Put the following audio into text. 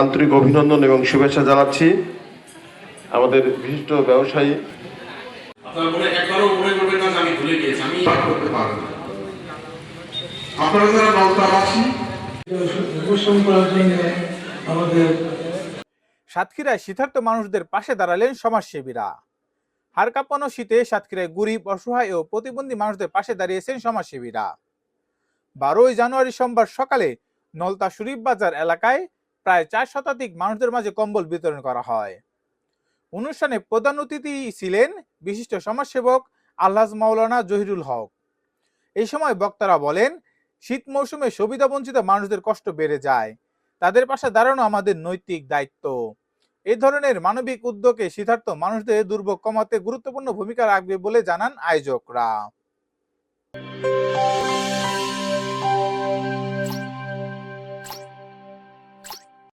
আন্তরিক অভিনন্দন এবং শুভেচ্ছা জানাচ্ছি আমাদের বিশিষ্ট ব্যবসায়ী। আপনার মনে একবারও মনে করবেন না আমি ভুলে গিয়েছি আমি করতে পারেন আপনারা যারা নলতাবাসী উপশম করার জন্য আমাদের সাতক্ষীরায় শীতার্থ মানুষদের পাশে দাঁড়ালেন সমাজসেবীরা। হাড় কাঁপানো শীতে সাতক্ষীরায় গরিব অসহায় ও প্রতিবন্ধী মানুষদের পাশে দাঁড়িয়েছেন সমাজসেবীরা। বারোই জানুয়ারি সোমবার সকালে নলতা শরীফ বাজার এলাকায় প্রায় চার শতাধিক মানুষদের মাঝে কম্বল বিতরণ করা হয়। অনুষ্ঠানে প্রধান অতিথি ছিলেন বিশিষ্ট সমাজসেবক আল্লাহ মাওলানা জহিরুল হক। এই সময় বক্তারা বলেন, শীত মৌসুমে সুবিধা বঞ্চিত মানুষদের কষ্ট বেড়ে যায়। তাদের পাশে দাঁড়ানো আমাদের নৈতিক দায়িত্ব। এই ধরনের মানবিক উদ্যোগে শীতার্থ মানুষদের দুর্ভোগ কমাতে গুরুত্বপূর্ণ ভূমিকা রাখবে বলে জানান আয়োজকরা।